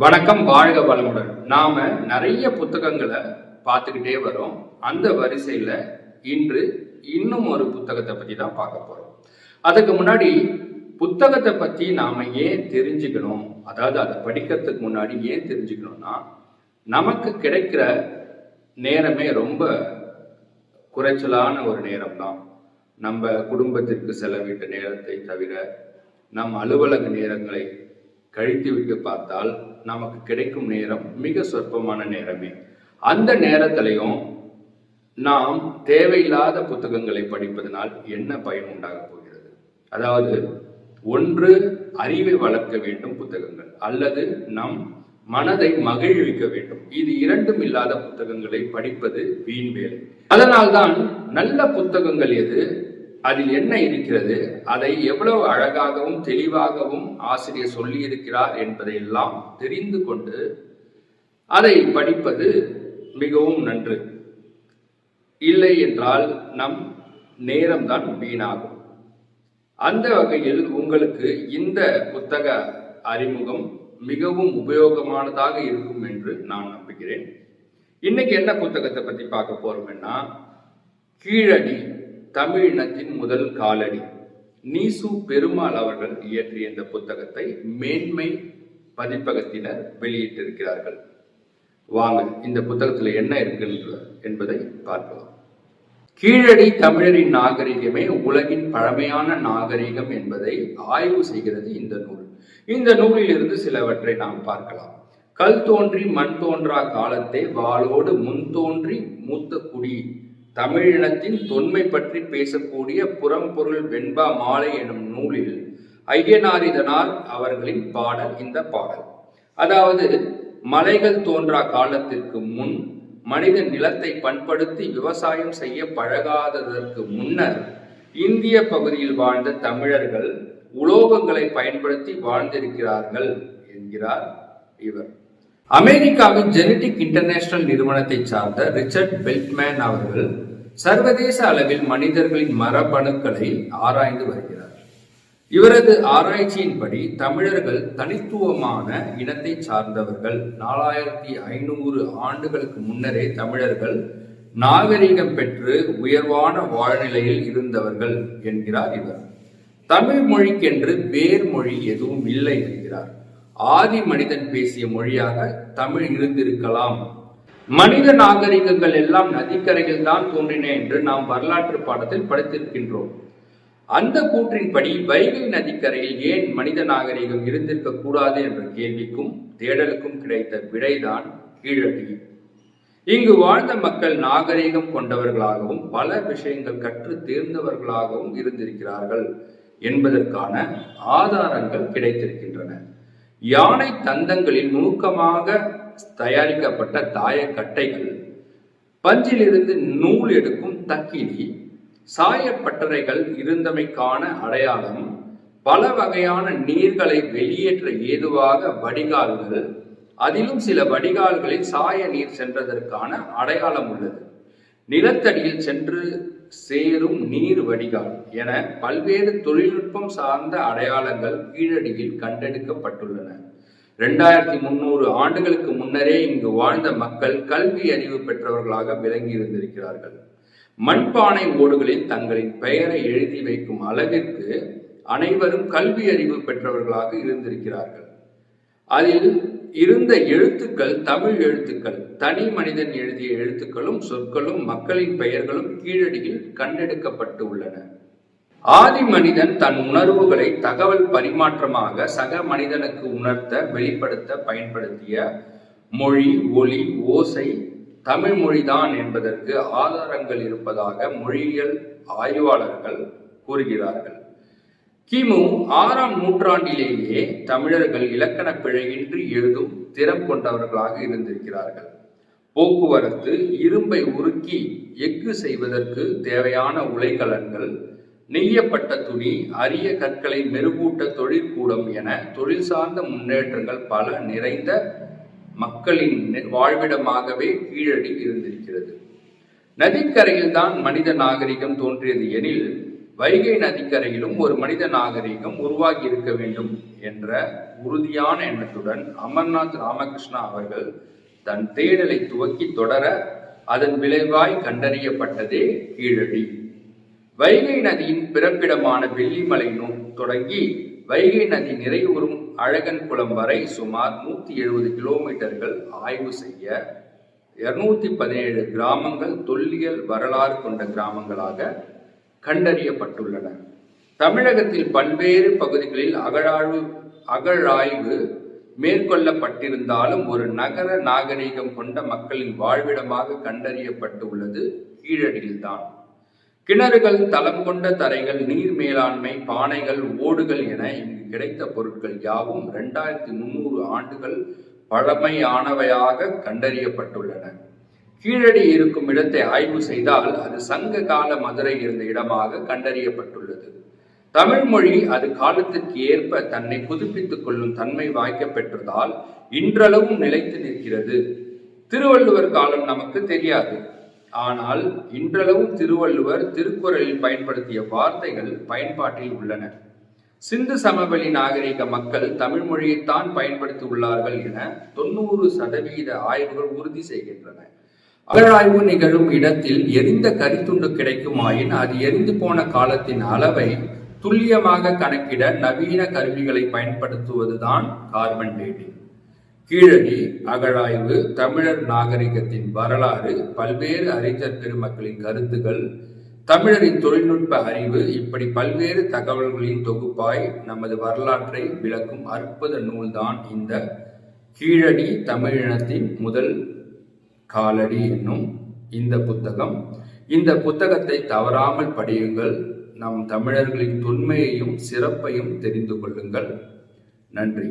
வணக்கம் வாழ்க வளமுடன். நாம நிறைய புத்தகங்களை பார்த்துக்கிட்டே வரோம். அந்த வரிசையில இன்று இன்னும் ஒரு புத்தகத்தை பத்தி தான் பார்க்க போறோம். அதுக்கு முன்னாடி புத்தகத்தை பத்தி நாம ஏன் தெரிஞ்சுக்கணும்? அதாவது அதை படிக்கிறதுக்கு முன்னாடி ஏன் தெரிஞ்சுக்கணும்னா நமக்கு கிடைக்கிற நேரமே ரொம்ப குறைச்சலான ஒரு நேரம் தான். நம்ம குடும்பத்திற்கு செலவிட்ட நேரத்தை தவிர நம் அலுவலக நேரங்களை கழித்து விட்டு பார்த்தால் நமக்கு கிடைக்கும் நேரம் மிக சொற்பமான நேரமே. அந்த நேரத்திலையும் நாம் தேவையில்லாத புத்தகங்களை படிப்பதனால் என்ன பயன் உண்டாக போகிறது? அதாவது ஒன்று அறிவை வளர்க்க வேண்டும் புத்தகங்கள் அல்லது நம் மனதை மகிழ்விக்க வேண்டும். இது இரண்டும் இல்லாத புத்தகங்களை படிப்பது வீண் வேலை. அதனால்தான் நல்ல புத்தகங்கள் எது? அதில் என்ன இருக்கிறது? அதை எவ்வளவு அழகாகவும் தெளிவாகவும் ஆசிரியர் சொல்லியிருக்கிறார் என்பதையெல்லாம் தெரிந்து கொண்டு அதை படிப்பது மிகவும் நன்று. இல்லை என்றால் நம் நேரம்தான் வீணாகும். அந்த வகையில் உங்களுக்கு இந்த புத்தக அறிமுகம் மிகவும் உபயோகமானதாக இருக்கும் என்று நான் நம்புகிறேன். இன்னைக்கு என்ன புத்தகத்தை பற்றி பார்க்க போறோம்னா கீழடி தமிழினத்தின் முதல் காலடி. நீசு பெருமாள் அவர்கள் இயற்றிய இந்த புத்தகத்தை மேன்மை பதிப்பகத்தினர் வெளியிட்டிருக்கிறார்கள். வாங்க இந்த புத்தகத்துல என்ன இருக்கு என்பதை பார்க்கலாம். கீழடி தமிழரின் நாகரிகமே உலகின் பழமையான நாகரிகம் என்பதை ஆய்வு செய்கிறது இந்த நூல். இந்த நூலில் இருந்து சிலவற்றை நாம் பார்க்கலாம். கல் தோன்றி மண் தோன்றா காலத்தை வாளோடு முன் தோன்றி மூத்த குடி. தமிழினத்தின் தொன்மை பற்றி பேசக்கூடிய புறம்பொருள் வெண்பா மாலை எனும் நூலில் ஐயனாரிதனார் அவர்களின் பாடல் இந்த பாடல். அதாவது மலைகள் தோன்றா காலத்திற்கு முன் மனித நிலத்தை பண்படுத்தி விவசாயம் செய்ய பழகாததற்கு முன்னர் இந்திய பகுதியில் வாழ்ந்த தமிழர்கள் உலோகங்களை பயன்படுத்தி வாழ்ந்திருக்கிறார்கள் என்கிறார் இவர். அமெரிக்காவின் ஜெனடிக் இன்டர்நேஷனல் நிறுவனத்தை சார்ந்த ரிச்சர்ட் பெல்ட்மேன் அவர்கள் சர்வதேச அளவில் மனிதர்களின் மரபணுக்களை ஆராய்ந்து வருகிறார். இவரது ஆராய்ச்சியின்படி தமிழர்கள் தனித்துவமான இனத்தை சார்ந்தவர்கள். நாலாயிரத்தி ஐநூறு ஆண்டுகளுக்கு முன்னரே தமிழர்கள் நாகரிகம் பெற்று உயர்வான வாழ்நிலையில் இருந்தவர்கள் என்கிறார் இவர். தமிழ் மொழிக்கென்று வேர் மொழி எதுவும் இல்லை என்கிறார். ஆதி மனிதன் பேசிய மொழியாக தமிழ் இருந்திருக்கலாம். மனித நாகரிகங்கள் எல்லாம் நதிக்கரையில் தான் தோன்றின என்று நாம் வரலாற்று பாடத்தில் படித்திருக்கின்றோம். அந்த கூற்றின்படி வைகை நதிக்கரையில் ஏன் மனித நாகரிகம் இருந்திருக்க கூடாது என்ற கேள்விக்கும் தேடலுக்கும் கிடைத்த விடைதான் கீழடி. இங்கு வாழ்ந்த மக்கள் நாகரிகம் கொண்டவர்களாகவும் பல விஷயங்கள் கற்று தேர்ந்தவர்களாகவும் இருந்திருக்கிறார்கள் என்பதற்கான ஆதாரங்கள் கிடைத்திருக்கின்றன. யானை தந்தங்களில் நுணுக்கமாக தயாரிக்கப்பட்ட தாயக்கட்டைகள். பஞ்சிலிருந்து நூல் எடுக்கும் தக்கிலி சாயப்பட்டறைகள் இருந்தமைக்கான அடையாளம் பல வகையான நீர்களை வெளியேற்ற ஏதுவாக வடிகால்கள் அதிலும் சில வடிகால்களில் சாய நீர் சென்றதற்கான அடையாளம் உள்ளது. நிலத்தடியில் சென்று சேரும் நீர் வடிகால் என பல்வேறு தொழில்நுட்பம் சார்ந்த அடையாளங்கள் கீழடியில் கண்டெடுக்கப்பட்டுள்ளன. இரண்டாயிரத்தி முன்னூறு ஆண்டுகளுக்கு முன்னரே இங்கு வாழ்ந்த மக்கள் கல்வி அறிவு பெற்றவர்களாக விளங்கி இருந்திருக்கிறார்கள். மண்பானை ஓடுகளில் தங்களின் பெயரை எழுதி வைக்கும் அளவிற்கு அனைவரும் கல்வி அறிவு பெற்றவர்களாக இருந்திருக்கிறார்கள். அதில் இருந்த எழுத்துக்கள் தமிழ் எழுத்துக்கள் தனி மனிதன் எழுதிய எழுத்துக்களும் சொற்களும் மக்களின் பெயர்களும் கீழடியில் கண்டெடுக்கப்பட்டு உள்ளன. ஆதி மனிதன் தன் உணர்வுகளை தகவல் பரிமாற்றமாக சக மனிதனுக்கு உணர்த்த வெளிப்படுத்த பயன்படுத்திய மொழி ஒலி ஓசை தமிழ் மொழிதான் என்பதற்கு ஆதாரங்கள் இருப்பதாக மொழியியல் ஆய்வாளர்கள் கூறுகிறார்கள். கிமு ஆறாம் நூற்றாண்டிலேயே தமிழர்கள் இலக்கண பிழையின்றி எழுதும் திறம் கொண்டவர்களாக இருந்திருக்கிறார்கள். போக்குவரத்து இரும்பை உருக்கி எஃகு செய்வதற்கு தேவையான உலைக்கலன்கள் நெய்யப்பட்ட துணி அரிய கற்களை மெருகூட்ட தொழிற்கூடம் என தொழில் சார்ந்த முன்னேற்றங்கள் பல நிறைந்த மக்களின் வாழ்விடமாகவே கீழடி இருந்திருக்கிறது. நதிக்கரையில் தான் மனித நாகரிகம் தோன்றியது எனில் வைகை நதிக்கரையிலும் ஒரு மனித நாகரிகம் உருவாகி இருக்க வேண்டும் என்ற உறுதியான எண்ணத்துடன் அமர்நாத் ராமகிருஷ்ணா அவர்கள் தன் தேடலை துவக்கி தொடர அதன் விளைவாய் கண்டறியப்பட்டதே கீழடி. வைகை நதியின் பிறப்பிடமான வெள்ளிமலை தொடங்கி வைகை நதி நிறைவுறும் அழகன் குளம் வரை சுமார் நூத்தி எழுபது கிலோமீட்டர்கள் ஆய்வு செய்ய இருநூத்தி பதினேழு கிராமங்கள் தொல்லியல் வரலாறு கொண்ட கிராமங்களாக கண்டறியப்பட்டுள்ளன. தமிழகத்தில் பல்வேறு பகுதிகளில் அகழாய்வு அகழாய்வு மேற்கொள்ளப்பட்டிருந்தாலும் ஒரு நகர நாகரிகம் கொண்ட மக்களின் வாழ்விடமாக கண்டறியப்பட்டு உள்ளது கீழடியில்தான். கிணறுகள் தளம் கொண்ட தரைகள் நீர் மேலாண்மை பானைகள் ஓடுகள் என இங்கு கிடைத்த பொருட்கள் யாவும் இரண்டாயிரத்தி முன்னூறு ஆண்டுகள் பழமையானவையாக கண்டறியப்பட்டுள்ளன. கீழடி இருக்கும் இடத்தை ஆய்வு செய்தால் அது சங்க கால மதுரை இருந்த இடமாக கண்டறியப்பட்டுள்ளது. தமிழ் மொழி அது காலத்திற்கு ஏற்ப தன்னை புதுப்பித்துக் கொள்ளும் தன்மை வாய்க்க பெற்றதால் இன்றளவும் நிலைத்து நிற்கிறது. திருவள்ளுவர் காலம் நமக்கு தெரியாது. ஆனால் இன்றளவும் திருவள்ளுவர் திருக்குறளில் பயன்படுத்திய வார்த்தைகள் பயன்பாட்டில் உள்ளன. சிந்து சமவெளி நாகரிக மக்கள் தமிழ் மொழியைத்தான் பயன்படுத்தி உள்ளார்கள் என தொண்ணூறு சதவீத ஆய்வுகள் உறுதி செய்கின்றன. அகழாய்வு நிகழும் இடத்தில் எரிந்த கரித்துண்டு கிடைக்குமாயின் அது எரிந்து போன காலத்தின் அளவை துல்லியமாக கணக்கிட நவீன கருவிகளை பயன்படுத்துவதுதான் கார்பன் டேட்டிங் கீழடி அகழாய்வு தமிழர் நாகரிகத்தின் வரலாறு பல்வேறு அறிஞர் பெருமக்களின் கருத்துகள் தமிழரின் தொழில்நுட்ப அறிவு இப்படி பல்வேறு தகவல்களின் தொகுப்பாய் நமது வரலாற்றை விளக்கும் அற்புத நூல்தான் இந்த கீழடி தமிழினத்தின் முதல் காலடி என்னும் இந்த புத்தகம். இந்த புத்தகத்தை தவறாமல் படியுங்கள். நம் தமிழர்களின் தொன்மையையும் சிறப்பையும் தெரிந்து கொள்ளுங்கள். நன்றி.